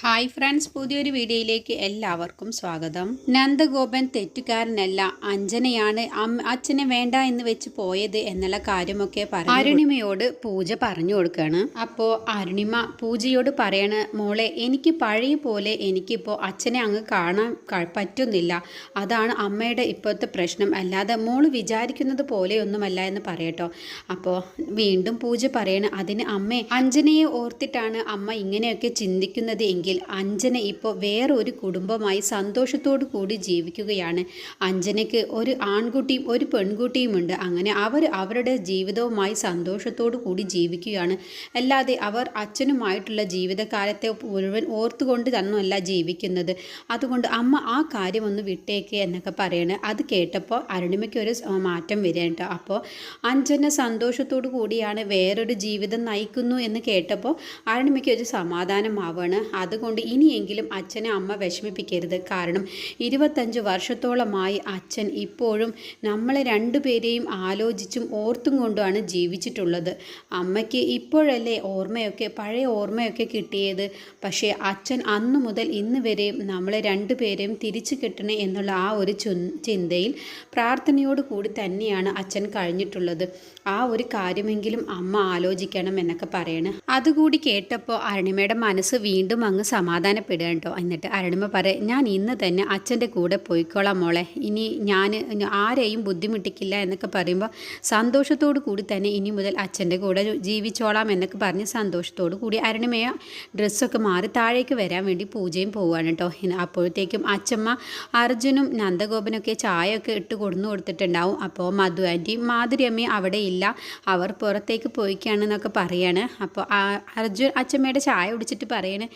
Hi friends പുതിയൊരു വീഡിയോയിലേക്ക് എല്ലാവർക്കും സ്വാഗതം. നന്ദഗോപൻ തെറ്റുകാരനല്ല അഞ്ജനയാണ് അച്ഛനെ വേണ്ട എന്ന് വെച്ച് പോയത് എന്നുള്ള കാര്യമൊക്കെ പറഞ്ഞു അരുണിമയോട് പൂജ പറഞ്ഞു കൊടുക്കുകയാണ് അപ്പോൾ അരുണിമ പൂജയോട് പറയണ മോളെ എനിക്ക് പഴയ പോലെ എനിക്കിപ്പോൾ അച്ഛനെ അങ്ങ് കാണാൻ പറ്റുന്നില്ല. അതാണ് അമ്മയുടെ ഇപ്പോഴത്തെ പ്രശ്നം. അല്ലാതെ മോൾ വിചാരിക്കുന്നത് പോലെയൊന്നുമല്ല എന്ന് പറയട്ടോ. അപ്പോൾ വീണ്ടും പൂജ പറയണ അതിന് അമ്മേ അഞ്ജനയെ ഓർത്തിട്ടാണ് അമ്മ ഇങ്ങനെയൊക്കെ ചിന്തിക്കുന്നത് എങ്കിൽ അഞ്ജന ഇപ്പോൾ വേറൊരു കുടുംബമായി സന്തോഷത്തോടു കൂടി ജീവിക്കുകയാണ്. അഞ്ജനയ്ക്ക് ഒരു ആൺകുട്ടിയും ഒരു പെൺകുട്ടിയുമുണ്ട്. അങ്ങനെ അവർ അവരുടെ ജീവിതവുമായി സന്തോഷത്തോടു കൂടി ജീവിക്കുകയാണ്. അല്ലാതെ അവർ അച്ഛനുമായിട്ടുള്ള ജീവിതകാലത്തെ മുഴുവൻ ഓർത്തുകൊണ്ട് തന്നല്ല ജീവിക്കുന്നത്. അതുകൊണ്ട് അമ്മ ആ കാര്യം ഒന്ന് വിട്ടേക്ക് എന്നൊക്കെ പറയണ്. അത് കേട്ടപ്പോൾ അരുണിമയ്ക്ക് ഒരു മാറ്റം വരേണ്ട അപ്പോൾ അഞ്ജന സന്തോഷത്തോടു കൂടിയാണ് വേറൊരു ജീവിതം നയിക്കുന്നു എന്ന് കേട്ടപ്പോൾ അരുണിമയ്ക്ക് ഒരു സമാധാനമാവാണ് അതുകൊണ്ട് ഇനിയെങ്കിലും അച്ഛനെ അമ്മ വിഷമിപ്പിക്കരുത്. കാരണം ഇരുപത്തഞ്ച് വർഷത്തോളമായി അച്ഛൻ ഇപ്പോഴും നമ്മളെ രണ്ടുപേരെയും ആലോചിച്ചും ഓർത്തും കൊണ്ടുമാണ് ജീവിച്ചിട്ടുള്ളത്. അമ്മയ്ക്ക് ഇപ്പോഴല്ലേ ഓർമ്മയൊക്കെ പഴയ ഓർമ്മയൊക്കെ കിട്ടിയത്. പക്ഷേ അച്ഛൻ അന്നു മുതൽ ഇന്ന് വരെയും നമ്മളെ രണ്ടുപേരെയും തിരിച്ചു കിട്ടണേ എന്നുള്ള ആ ഒരു ചിന്തയിൽ പ്രാർത്ഥനയോട് കൂടി തന്നെയാണ് അച്ഛൻ കഴിഞ്ഞിട്ടുള്ളത്. ആ ഒരു കാര്യമെങ്കിലും അമ്മ ആലോചിക്കണം എന്നൊക്കെ പറയണ്. അതുകൂടി കേട്ടപ്പോൾ അരുണിമയുടെ മനസ്സ് വീണ്ടും അങ്ങ് സമാധാനപ്പെടുക കേട്ടോ. എന്നിട്ട് അരുണിമ പറയാം ഞാൻ ഇന്ന് തന്നെ അച്ഛന്റെ കൂടെ പോയിക്കോളാം മോളെ. ഇനി ഞാൻ ആരെയും ബുദ്ധിമുട്ടിക്കില്ല എന്നൊക്കെ പറയുമ്പോൾ സന്തോഷത്തോടു കൂടി തന്നെ ഇനി മുതൽ അച്ഛന്റെ കൂടെ ജീവിച്ചോളാം എന്നൊക്കെ പറഞ്ഞ് സന്തോഷത്തോടു കൂടി അരുണിമയ ഡ്രസ്സൊക്കെ മാറി താഴേക്ക് വരാൻ വേണ്ടി പൂജയും പോവുകയാണ് കേട്ടോ. അപ്പോഴത്തേക്കും അച്ഛമ്മ അർജുനും നന്ദഗോപനൊക്കെ ചായയൊക്കെ ഇട്ട് കൊടുന്നു കൊടുത്തിട്ടുണ്ടാവും. അപ്പോൾ മധു ആന്റിയും മാധുരി അമ്മയും അവിടെ ഇല്ല. അവർ പുറത്തേക്ക് പോയിക്കാണെന്നൊക്കെ പറയാണ്. അപ്പോൾ അർജുൻ അച്ഛമ്മയുടെ ചായ കുടിച്ചിട്ട് പറയണ്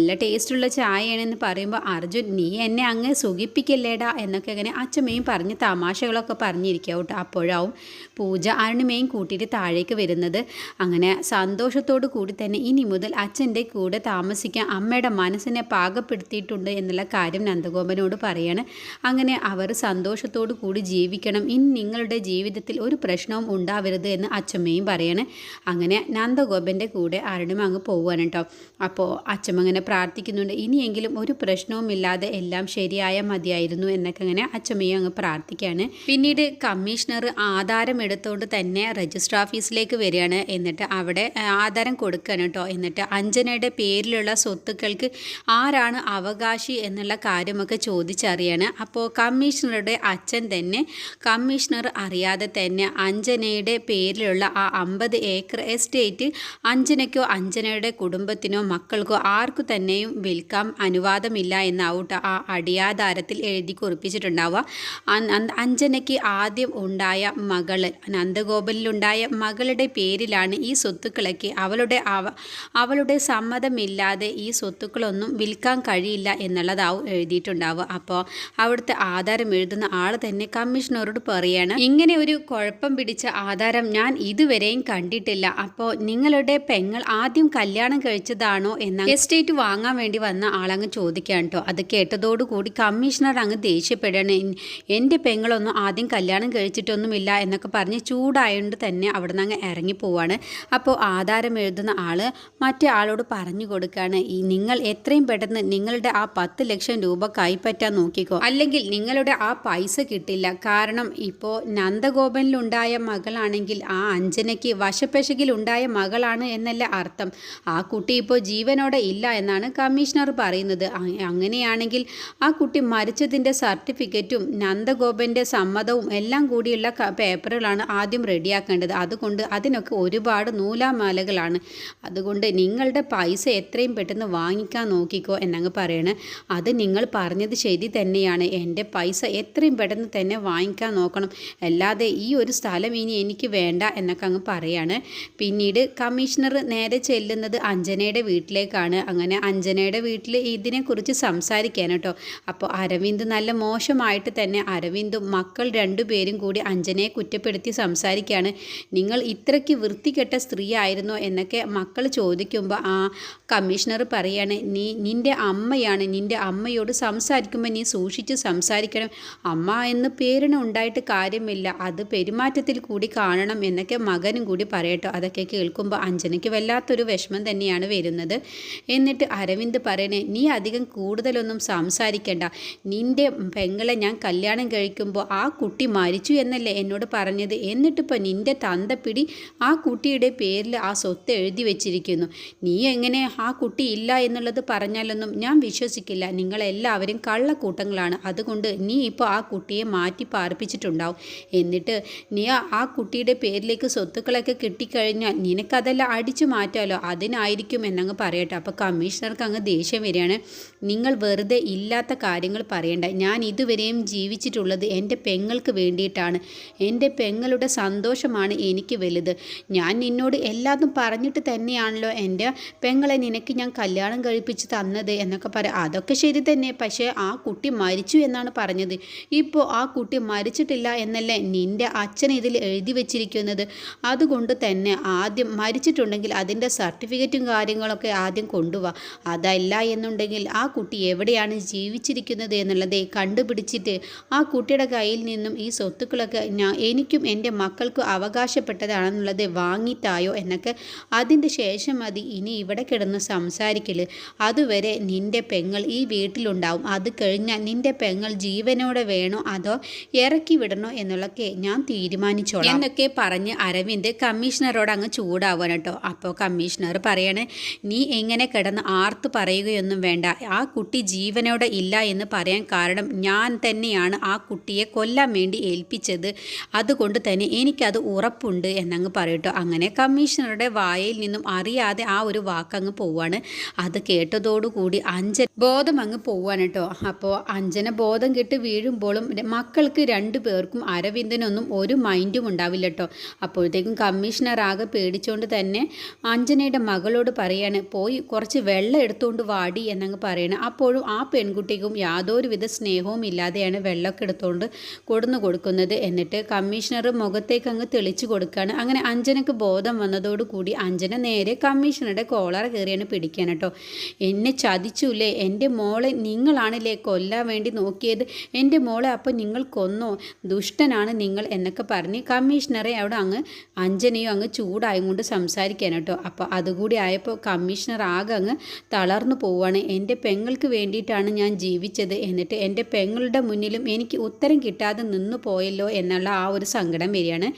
നല്ല ടേസ്റ്റുള്ള ചായയാണെന്ന് പറയുമ്പോൾ അർജുൻ നീ എന്നെ അങ്ങ് സുഖിപ്പിക്കല്ലേടാ? എന്നൊക്കെ ഇങ്ങനെ അച്ഛമ്മയും പറഞ്ഞ് തമാശകളൊക്കെ പറഞ്ഞിരിക്കുക കേട്ടോ അപ്പോഴാവും പൂജ അരുണിമയും കൂട്ടിയിട്ട് താഴേക്ക് വരുന്നത്. അങ്ങനെ സന്തോഷത്തോടു കൂടി തന്നെ ഇനി മുതൽ അച്ഛന്റെ കൂടെ താമസിക്കാൻ അമ്മയുടെ മനസ്സിനെ പാകപ്പെടുത്തിയിട്ടുണ്ട് എന്നുള്ള കാര്യം നന്ദഗോപനോട് പറയാണ്. അങ്ങനെ അവർ സന്തോഷത്തോടു കൂടി ജീവിക്കണം. ഇനി നിങ്ങളുടെ ജീവിതത്തിൽ ഒരു പ്രശ്നവും ഉണ്ടാവരുത് എന്ന് അച്ഛമ്മയും പറയാണ്. അങ്ങനെ നന്ദഗോപന്റെ കൂടെ അരുണിമ അങ്ങ് പോവുകയാണ് കേട്ടോ. അപ്പോൾ അച്ഛമ്മ അങ്ങനെ പ്രാർത്ഥിക്കുന്നുണ്ട്. ഇനിയെങ്കിലും ഒരു പ്രശ്നവുമില്ലാതെ എല്ലാം ശരിയായ മതിയായിരുന്നു എന്നൊക്കെ അങ്ങനെ അച്ഛമ്മയും അങ്ങ് പ്രാർത്ഥിക്കുകയാണ് പിന്നീട് കമ്മീഷണർ ആധാരം എടുത്തുകൊണ്ട് തന്നെ രജിസ്റ്റർ ഓഫീസിലേക്ക് വരികയാണ്. എന്നിട്ട് അവിടെ ആധാരം കൊടുക്കുകയാണ് കേട്ടോ. എന്നിട്ട് അഞ്ജനയുടെ പേരിലുള്ള സ്വത്തുക്കൾക്ക് ആരാണ് അവകാശി എന്നുള്ള കാര്യമൊക്കെ ചോദിച്ചറിയാണ്. അപ്പോൾ കമ്മീഷണറുടെ അച്ഛൻ തന്നെ കമ്മീഷണർ അറിയാതെ തന്നെ അഞ്ജനയുടെ പേരിലുള്ള ആ അമ്പത് ഏക്കർ എസ്റ്റേറ്റ് അഞ്ജനയ്ക്കോ അഞ്ജനയുടെ കുടുംബത്തിനോ മക്കൾക്കോ ആർക്കു തന്നെയും വിൽക്കാൻ അനുവാദമില്ല എന്നാവട്ടെ ആ അടിയാധാരത്തിൽ എഴുതി കുറിപ്പിച്ചിട്ടുണ്ടാവുക. അഞ്ജനയ്ക്ക് ആദ്യം ഉണ്ടായ മകൾ നന്ദഗോപനിലുണ്ടായ മകളുടെ പേരിലാണ് ഈ സ്വത്തുക്കളൊക്കെ. അവളുടെ അവളുടെ സമ്മതമില്ലാതെ ഈ സ്വത്തുക്കളൊന്നും വിൽക്കാൻ കഴിയില്ല എന്നുള്ളതാവും എഴുതിയിട്ടുണ്ടാവുക. അപ്പോൾ അവിടുത്തെ ആധാരം എഴുതുന്ന ആൾ തന്നെ കമ്മീഷണറോട് പറയാണ് ഇങ്ങനെ ഒരു കുഴപ്പം പിടിച്ച ആധാരം ഞാൻ ഇതുവരെയും കണ്ടിട്ടില്ല. അപ്പോൾ നിങ്ങളുടെ പെങ്ങൾ ആദ്യം കല്യാണം കഴിച്ചതാണോ? എന്ന എസ്റ്റേറ്റ് വാങ്ങാൻ വേണ്ടി വന്ന ആളങ്ങ് ചോദിക്കാൻ കേട്ടോ അത് കേട്ടതോടുകൂടി കമ്മീഷണർ അങ്ങ് ദേഷ്യപ്പെടുകയാണ് എന്റെ പെങ്ങളൊന്നും ആദ്യം കല്യാണം കഴിച്ചിട്ടൊന്നുമില്ല എന്നൊക്കെ പറഞ്ഞ് ചൂടായതുകൊണ്ട് തന്നെ അവിടെ നിന്ന് അങ്ങ് ഇറങ്ങി പോവാണ്. അപ്പോൾ ആധാരം എഴുതുന്ന ആൾ മറ്റേ ആളോട് പറഞ്ഞു കൊടുക്കുകയാണ് ഈ നിങ്ങൾ എത്രയും പെട്ടെന്ന് നിങ്ങളുടെ ആ പത്ത് ലക്ഷം രൂപ കൈപ്പറ്റാൻ നോക്കിക്കോ. അല്ലെങ്കിൽ നിങ്ങളുടെ ആ പൈസ കിട്ടില്ല. കാരണം ഇപ്പോൾ നന്ദഗോപനിലുണ്ടായ മകളാണെങ്കിൽ ആ അഞ്ജനയ്ക്ക് വശപ്പശകിലുണ്ടായ മകളാണ് എന്നല്ല അർത്ഥം. ആ കുട്ടി ഇപ്പോൾ ജീവനോടെ ഇല്ല എന്നാണ് കമ്മീഷണർ പറയുന്നത്. അങ്ങനെയാണെങ്കിൽ ആ കുട്ടി മരിച്ചതിന്റെ സർട്ടിഫിക്കറ്റും നന്ദഗോപന്റെ സമ്മതവും എല്ലാം കൂടിയുള്ള പേപ്പറുകളാണ് ആദ്യം റെഡിയാക്കേണ്ടത്. അതുകൊണ്ട് അതിനൊക്കെ ഒരുപാട് നൂലാമാലകളാണ്. അതുകൊണ്ട് നിങ്ങളുടെ പൈസ എത്രയും പെട്ടെന്ന് വാങ്ങിക്കാൻ നോക്കിക്കോ എന്നങ്ങ് പറയണേ. അത് നിങ്ങൾ പറഞ്ഞത് ശരി തന്നെയാണ്. എന്റെ പൈസ എത്രയും പെട്ടെന്ന് തന്നെ വാങ്ങിക്കാൻ നോക്കണം. അല്ലാതെ ഈ ഒരു സ്ഥലം ഇനി എനിക്ക് വേണ്ട എന്നൊക്കെ അങ്ങ് പറയാണ്. പിന്നീട് കമ്മീഷണർ നേരെ ചെല്ലുന്നത് അഞ്ജനയുടെ വീട്ടിലേക്കാണ്. അങ്ങനെ അഞ്ജനയുടെ വീട്ടിൽ ഇതിനെക്കുറിച്ച് സംസാരിക്കാൻ കേട്ടോ. അപ്പോൾ അരവിന്ദ് നല്ല മോശമായിട്ട് തന്നെ അരവിന്ദും മക്കൾ രണ്ടുപേരും കൂടി അഞ്ജനയെ കുറ്റപ്പെടുത്തി സംസാരിക്കുകയാണ് നിങ്ങൾ ഇത്രയ്ക്ക് വൃത്തികെട്ട സ്ത്രീ ആയിരുന്നോ എന്നൊക്കെ മക്കൾ ചോദിക്കുമ്പോൾ ആ കമ്മീഷണർ പറയാണ് നീ നിന്റെ അമ്മയാണ്. നിന്റെ അമ്മയോട് സംസാരിക്കുമ്പോൾ നീ സൂക്ഷിച്ച് സംസാരിക്കണം. അമ്മ എന്ന് പേരിന് ഉണ്ടായിട്ട് കാര്യമില്ല. അത് പെരുമാറ്റത്തിൽ കൂടി കാണണം എന്നൊക്കെ മകനും കൂടി പറയട്ടോ. അതൊക്കെ കേൾക്കുമ്പോൾ അഞ്ജനയ്ക്ക് വല്ലാത്തൊരു വിഷമം തന്നെയാണ് വരുന്നത്. എന്നിട്ട് അരവിന്ദ് പറയണേ നീ അധികം കൂടുതലൊന്നും സംസാരിക്കണ്ട. നിന്റെ പെങ്ങളെ ഞാൻ കല്യാണം കഴിക്കുമ്പോൾ ആ കുട്ടി മരിച്ചു എന്നല്ലേ എന്നോട് പറഞ്ഞത്? എന്നിട്ടിപ്പോൾ നിന്റെ തന്തപ്പിടി ആ കുട്ടിയുടെ പേരിൽ ആ സ്വത്ത് എഴുതി വെച്ചിരിക്കുന്നു. നീ എങ്ങനെ ആ കുട്ടി ഇല്ല എന്നുള്ളത് പറഞ്ഞാലൊന്നും ഞാൻ വിശ്വസിക്കില്ല. നിങ്ങളെല്ലാവരും കള്ളക്കൂട്ടങ്ങളാണ്. അതുകൊണ്ട് നീ ഇപ്പോൾ ആ കുട്ടിയെ മാറ്റി പാർപ്പിച്ചിട്ടുണ്ടാവും. എന്നിട്ട് നീ ആ കുട്ടിയുടെ പേരിലേക്ക് സ്വത്തുക്കളൊക്കെ കിട്ടിക്കഴിഞ്ഞാൽ നിനക്കതെല്ലാം അടിച്ചു മാറ്റാമല്ലോ അതിനായിരിക്കും എന്നങ്ങ് പറയട്ടെ. അപ്പോൾ കമ്മീഷണർക്ക് അങ്ങ് ദേഷ്യം വരികയാണ്. നിങ്ങൾ വെറുതെ ഇല്ലാത്ത കാര്യങ്ങൾ പറയണ്ട. ഞാൻ ഇതുവരെയും ജീവിച്ചിട്ടുള്ളത് എന്റെ പെങ്ങൾക്ക് വേണ്ടിയിട്ടാണ്. എന്റെ പെങ്ങളുടെ സന്തോഷമാണ് എനിക്ക് വലുത്. ഞാൻ നിന്നോട് എല്ലാതും പറഞ്ഞിട്ട് തന്നെയാണല്ലോ എന്റെ പെങ്ങളെ നിനക്ക് ഞാൻ കല്യാണം കഴിപ്പിച്ച് തന്നത് എന്നൊക്കെ പറയാം അതൊക്കെ ശരി തന്നെ. പക്ഷേ ആ കുട്ടി മരിച്ചു എന്നാണ് പറഞ്ഞത്. ഇപ്പോൾ ആ കുട്ടി മരിച്ചിട്ടില്ല എന്നല്ലേ നിന്റെ അച്ഛൻ ഇതിൽ എഴുതി വെച്ചിരിക്കുന്നത്? അതുകൊണ്ട് തന്നെ ആദ്യം മരിച്ചിട്ടുണ്ടെങ്കിൽ അതിന്റെ സർട്ടിഫിക്കറ്റും കാര്യങ്ങളൊക്കെ ആദ്യം കൊണ്ടുപോവാ അതല്ല എന്നുണ്ടെങ്കിൽ ആ കുട്ടി എവിടെയാണ് ജീവിച്ചിരിക്കുന്നത് എന്നുള്ളത് കണ്ടുപിടിച്ചിട്ട് ആ കുട്ടിയുടെ കയ്യിൽ നിന്നും ഈ സ്വത്തുക്കളൊക്കെ എനിക്കും എന്റെ മക്കൾക്കും അവകാശപ്പെട്ടതാണെന്നുള്ളത് വാങ്ങിത്തായോ എന്നൊക്കെ അതിന്റെ ശേഷം മതി ഇനി ഇവിടെ കിടന്ന് സംസാരിക്കൽ അതുവരെ നിന്റെ പെങ്ങൾ ഈ വീട്ടിലുണ്ടാവും. അത് കഴിഞ്ഞാൽ നിന്റെ പെങ്ങൾ ജീവനോടെ വേണോ അതോ ഇറക്കി വിടണോ എന്നുള്ളൊക്കെ ഞാൻ തീരുമാനിച്ചോളാം. എന്നൊക്കെ പറഞ്ഞ് അരവിന്ദ് കമ്മീഷണറോട് അങ്ങ് ചൂടാവാൻ കേട്ടോ. അപ്പോൾ കമ്മീഷണർ പറയണേ നീ എങ്ങനെ കിടന്ന് ആർത്ത് പറയുകയൊന്നും വേണ്ട. ആ കുട്ടി ജീവനോടെ ഇല്ല എന്ന് പറയാൻ കാരണം ഞാൻ തന്നെയാണ് ആ കുട്ടിയെ കൊല്ലാൻ വേണ്ടി ഏൽപ്പിച്ചത്. അതുകൊണ്ട് തന്നെ എനിക്കത് ഉറപ്പുണ്ട് എന്നങ്ങ് പറയട്ടോ അങ്ങനെ കമ്മീഷണറുടെ വായയിൽ നിന്നും അറിയാതെ ആ ഒരു വാക്കങ്ങ് പോവാണ്. അത് കേട്ടതോടുകൂടി അഞ്ജന ബോധം അങ്ങ് പോവാണ് കേട്ടോ. അപ്പോൾ അഞ്ജന ബോധം കെട്ട് വീഴുമ്പോഴും മക്കൾക്ക് രണ്ടു പേർക്കും അരവിന്ദനൊന്നും ഒരു മൈൻഡും ഉണ്ടാവില്ല കേട്ടോ. അപ്പോഴത്തേക്കും കമ്മീഷണർ ആകെ പേടിച്ചുകൊണ്ട് തന്നെ അഞ്ജനയുടെ മകളോട് പറയാണ് പോയി കുറച്ച് വെള്ളം എടുത്തുകൊണ്ട് വാടി എന്നങ്ങ് പറയണം. അപ്പോഴും ആ പെൺകുട്ടിക്കും യാതൊരുവിധ സ്നേഹവും ഇല്ലാതെയാണ് വെള്ളമൊക്കെ എടുത്തുകൊണ്ട് കൊടുന്നു കൊടുക്കുന്നത് എന്നിട്ട് കമ്മീഷണർ മുഖത്തേക്ക് അങ്ങ് തെളിച്ചു കൊടുക്കുകയാണ്. അങ്ങനെ അഞ്ജനക്ക് ബോധം വന്നതോടുകൂടി അഞ്ജന നേരെ കമ്മീഷണറുടെ കോളർ കയറിയാണ് പിടിക്കാൻ കേട്ടോ. എന്നെ ചതിച്ചുല്ലേ എന്റെ മോളെ നിങ്ങളാണല്ലേ കൊല്ലാൻ വേണ്ടി നോക്കിയത്? എന്റെ മോളെ അപ്പോൾ നിങ്ങൾ കൊന്നോ? ദുഷ്ടനാണ് നിങ്ങൾ എന്നൊക്കെ പറഞ്ഞ് കമ്മീഷണറെ അവിടെ അങ്ങ് അഞ്ജനയും അങ്ങ് ചൂടായും കൊണ്ട് സംസാരിക്കാൻ കേട്ടോ. അപ്പോൾ അതുകൂടി ആയപ്പോൾ കമ്മീഷണർ ആകെ അങ്ങ് തളർന്നു പോവുകയാണ്. എന്റെ പെങ്ങൾക്ക് വേണ്ടിയിട്ടാണ് ഞാൻ ജീവിച്ചത്. എന്നിട്ട് എന്റെ പെങ്ങളുടെ മുന്നിലും എനിക്ക് ഉത്തരം കിട്ടാതെ നിന്നു പോയല്ലോ എന്നുള്ള ആ ഒരു സങ്കടം വരികയാണ്.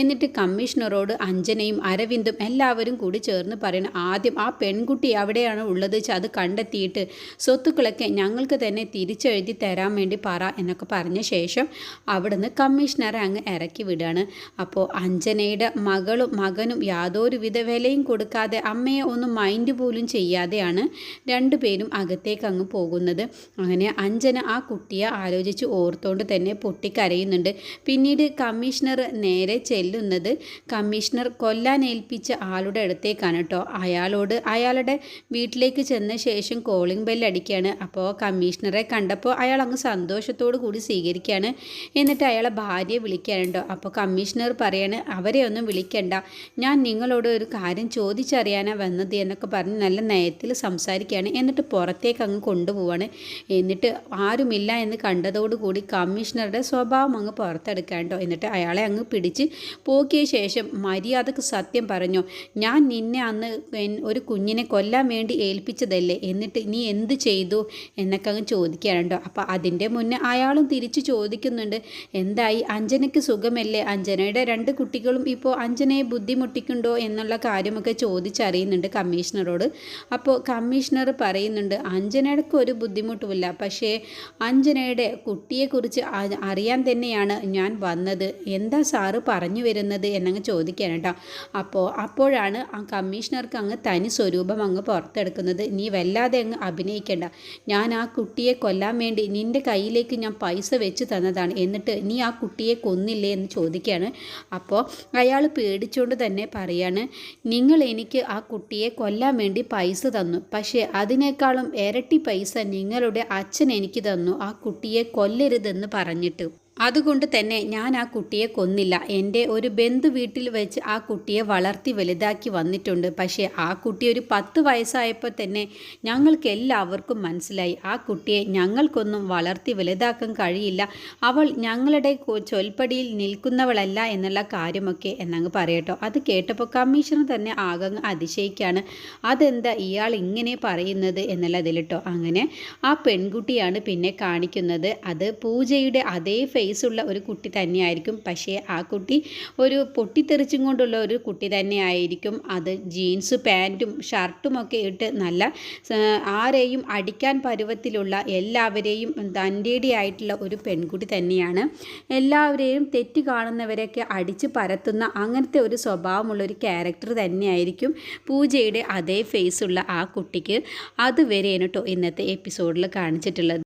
എന്നിട്ട് കമ്മീഷണറോട് അഞ്ജനയും അരവിന്ദും എല്ലാവരും കൂടി ചേർന്ന് പറയണം ആദ്യം ആ പെൺകുട്ടി അവിടെയാണ് ഉള്ളത്. അത് കണ്ടെത്തിയിട്ട് സ്വത്തുക്കളൊക്കെ ഞങ്ങൾക്ക് തന്നെ തിരിച്ചെഴുതി തരാൻ വേണ്ടി പറ എന്നൊക്കെ പറഞ്ഞ ശേഷം അവിടുന്ന് കമ്മീഷണറെ അങ്ങ് ഇറക്കി വിടുകയാണ്. അപ്പോൾ അഞ്ജനയുടെ മകളും മകനും യാതൊരു വിധ വിലയും കൊടുക്കാതെ അമ്മയെ ഒന്നും മൈൻഡ് പോലും ചെയ്യാതെയാണ് രണ്ടുപേരും അകത്തേക്ക് അങ്ങ് പോകുന്നത്. അങ്ങനെ അഞ്ജന ആ കുട്ടിയെ ആലോചിച്ച് ഓർത്തുകൊണ്ട് തന്നെ പൊട്ടിക്കരയുന്നുണ്ട്. പിന്നീട് കമ്മീഷണർ നേരെ ചെല്ലുന്നത് കമ്മീഷണർ കൊല്ലാൻ ഏൽപ്പിച്ച ആളുടെ അടുത്തേക്കാണ് കേട്ടോ അയാളോട് അയാളുടെ വീട്ടിലേക്ക് ചെന്ന ശേഷം കോളിംഗ് ബെല്ലടിക്കുകയാണ് അപ്പോൾ കമ്മീഷണറെ കണ്ടപ്പോൾ അയാൾ അങ്ങ് സന്തോഷത്തോടു കൂടി സ്വീകരിക്കുകയാണ് എന്നിട്ട് അയാളെ ഭാര്യയെ വിളിക്കാനുണ്ടോ അപ്പോൾ കമ്മീഷണർ പറയാണ് അവരെ ഒന്നും വിളിക്കണ്ട. ഞാൻ നിങ്ങളോട് ഒരു കാര്യം ചോദിച്ചറിയാനാണ് വന്നത് എന്നൊക്കെ പറഞ്ഞ് നല്ല നയത്തിൽ സംസാരിക്കുകയാണ്. എന്നിട്ട് പുറത്തേക്ക് അങ്ങ് കൊണ്ടുപോവാണ്. എന്നിട്ട് ആരുമില്ല എന്ന് കണ്ടതോടുകൂടി കമ്മീഷണറുടെ സ്വഭാവം അങ്ങ് പുറത്തെടുക്കാണ്ടോ എന്നിട്ട് അയാളെ അങ്ങ് പിടിച്ച് പോക്കിയ ശേഷം മര്യാദയ്ക്ക് സത്യം പറഞ്ഞോ ഞാൻ നിന്നെ അന്ന് ഒരു കുഞ്ഞിനെ കൊല്ലാൻ വേണ്ടി ഏൽപ്പിച്ചതല്ലേ? എന്നിട്ട് നീ എന്ത് ചെയ്തു? എന്നൊക്കെ അങ്ങ് ചോദിക്കാനുണ്ടോ അപ്പോൾ അതിന്റെ മുന്നേ അയാളും തിരിച്ച് ചോദിക്കുന്നുണ്ട് എന്തായി? അഞ്ജനയ്ക്ക് സുഖമല്ലേ? അഞ്ജനയുടെ രണ്ട് കുട്ടികളും ഇപ്പോൾ അഞ്ജനയെ ബുദ്ധിമുട്ടിക്കുന്നുണ്ടോ? എന്നുള്ള കാര്യമൊക്കെ ചോദിച്ചറിയുന്നുണ്ട് കമ്മീഷണറോട്. അപ്പോൾ കമ്മീഷണർ പറയുന്നുണ്ട് അഞ്ജനയ്ക്ക് ഒരു ബുദ്ധിമുട്ടുമില്ല. പക്ഷേ അഞ്ജനയുടെ കുട്ടിയെക്കുറിച്ച് അറിയാൻ തന്നെയാണ് ഞാൻ വന്നത്. എന്താ സാറ് പറഞ്ഞു വരുന്നത്? എന്നങ്ങ് ചോദിക്കാൻ കേട്ടോ. അപ്പോൾ അപ്പോഴാണ് ആ കമ്മീഷണർക്ക് അങ്ങ് തനി സ്വരൂപം അങ്ങ് പുറത്തെടുക്കുന്നത്. നീ വല്ലാതെ അങ്ങ് അഭിനയിക്കേണ്ട. ഞാൻ ആ കുട്ടിയെ കൊല്ലാൻ വേണ്ടി നിന്റെ കയ്യിലേക്ക് ഞാൻ പൈസ വെച്ച് തന്നതാണ്. എന്നിട്ട് നീ ആ കുട്ടിയെ കൊന്നില്ലേ? എന്ന് ചോദിക്കുകയാണ്. അപ്പോൾ അയാൾ പേടിച്ചുകൊണ്ട് തന്നെ പറയാണ് നിങ്ങൾ എനിക്ക് ആ കുട്ടിയെ കൊല്ലാൻ വേണ്ടി പൈസ തന്നു. പക്ഷേ അതിനേക്കാളും ഇരട്ടി പൈസ നിങ്ങളുടെ അച്ഛൻ എനിക്ക് തന്നു. ആ കുട്ടിയെ കൊല്ലരുതെന്ന് പറഞ്ഞിട്ട്. അതുകൊണ്ട് തന്നെ ഞാൻ ആ കുട്ടിയെ കൊന്നില്ല. എന്റെ ഒരു ബന്ധു വീട്ടിൽ വെച്ച് ആ കുട്ടിയെ വളർത്തി വലുതാക്കി വന്നിട്ടുണ്ട്. പക്ഷേ ആ കുട്ടി ഒരു പത്ത് വയസ്സായപ്പോൾ തന്നെ ഞങ്ങൾക്ക് എല്ലാവർക്കും മനസ്സിലായി. ആ കുട്ടിയെ ഞങ്ങൾക്കൊന്നും വളർത്തി വലുതാക്കാൻ കഴിയില്ല. അവൾ ഞങ്ങളുടെ ചൊൽപ്പടിയിൽ നിൽക്കുന്നവളല്ല എന്നുള്ള കാര്യമൊക്കെ എന്നങ്ങ് പറയട്ടോ. അത് കേട്ടപ്പോൾ കമ്മീഷണർ തന്നെ ആകെ അതിശയിക്കുകയാണ് അതെന്താ ഇയാൾ ഇങ്ങനെ പറയുന്നത് എന്നുള്ളതിലിട്ടോ. അങ്ങനെ ആ പെൺകുട്ടിയാണ് പിന്നെ കാണിക്കുന്നത്. അത് പൂജയുടെ അതേ ഫേസുള്ള ഒരു കുട്ടി തന്നെയായിരിക്കും. പക്ഷേ ആ കുട്ടി ഒരു പൊട്ടിത്തെറിച്ചും കൊണ്ടുള്ള ഒരു കുട്ടി തന്നെയായിരിക്കും. അത് ജീൻസ് പാന്റും ഷർട്ടും ഒക്കെ ഇട്ട് നല്ല ആരെയും അടിക്കാൻ പരുവത്തിലുള്ള എല്ലാവരെയും തന്റെടിയായിട്ടുള്ള ഒരു പെൺകുട്ടി തന്നെയാണ്. എല്ലാവരെയും തെറ്റ് കാണുന്നവരെയൊക്കെ അടിച്ച് പരത്തുന്ന അങ്ങനത്തെ ഒരു സ്വഭാവമുള്ള ഒരു ക്യാരക്ടർ തന്നെയായിരിക്കും പൂജയുടെ അതേ ഫേസുള്ള ആ കുട്ടിക്ക്. അതുവരെയാണ് കേട്ടോ ഇന്നത്തെ എപ്പിസോഡിൽ കാണിച്ചിട്ടുള്ളത്.